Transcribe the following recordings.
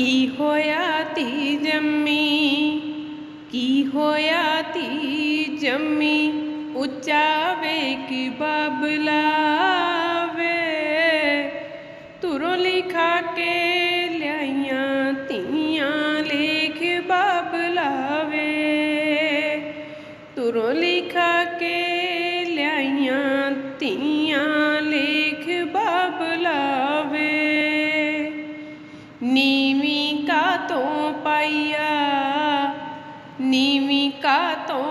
ਕੀ ਹੋਇਆ ਤੀ ਜੰਮੀ? ਕੀ ਹੋਇਆ ਤੀ ਜੰਮੀ? ਉੱਚਾ ਵੇਖ ਬਾਬਲਾ ਵੇ ਤੁਰੋਂ ਲਿਖਾ ਕੇ ਲਿਆਈਆਂ ਧੀਆਂ, ਲੇਖ ਬਾਬਲਾ ਤੁਰੋਂ ਲਿਖਾ ਕੇ ਲਿਆਈਆਂ ਧੀਆਂ निमिका तो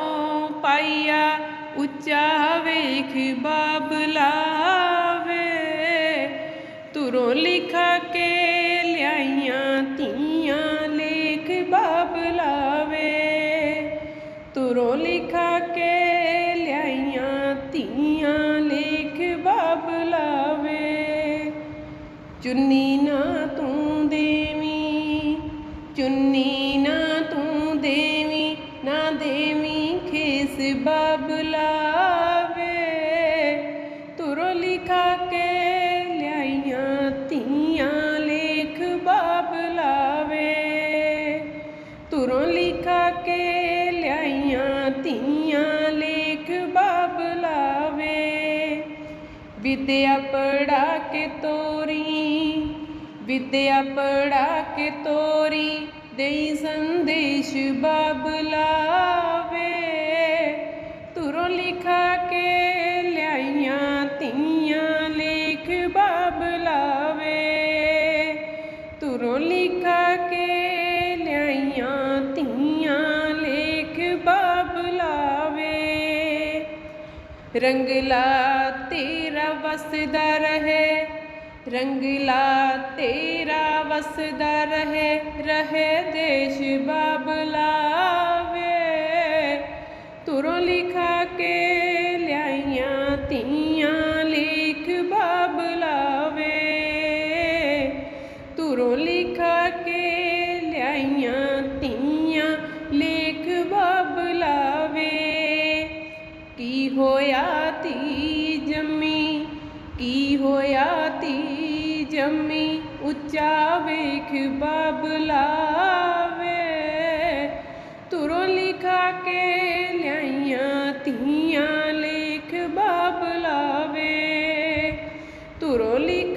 पाइया उच्चा वेख बाबलावे तुरो लिखा के लियाइया तिया लेख बबलावे तुरो लिखा के लियाइया तिया लेख बबलावे चुन्नी ना तू देवी, चुन्नी ना तू देवी। ਨਾ ਦੇਵੀ ਖੇਸ ਬਾਬਲਾ ਵੇ ਲਿਖਾ ਕੇ ਲਿਆਈਆਂ ਧੀਆਂ, ਲੇਖ ਬਾਬਲਾ ਵੇ ਲਿਖਾ ਕੇ ਲਿਆਈਆਂ ਧੀਆਂ, ਲੇਖ ਬਾਬਲਾ ਵਿਦਿਆ ਪੜਾ ਕੇ ਤੋਰੀ, ਵਿਦਿਆ ਪੜਾ ਕੇ ਤੋਰੀ। ਦੇਈ ਸੰਦੇਸ਼ ਬਾਬਲਾਵੇ ਤੁਰੋਂ ਲਿਖਾ ਕੇ ਲਿਆਈਆਂ ਤੀਆਂ ਲੇਖ ਬਾਬਲਾਵੇ ਤੁਰੋਂ ਲਿਖਾ ਕੇ ਲਿਆਈਆਂ ਤੀਆਂ ਲੇਖ ਬਾਬਲਾਵੇ ਰੰਗਲਾ ਤੇਰਾ ਵਸਦਾ ਰਹੇ। रंगला तेरा वसदा रहे रहे देश बाबलावे। तुरो लिखा के लियाइया, तिया लिख बाबलावे। तुरो लिखा के लियाइया, तिया लिख बाबलावे। की होया ती उच्चा वेख बाबलावे तुरो लिखा के लिया तिया लेख बाबलावे तुरो लिख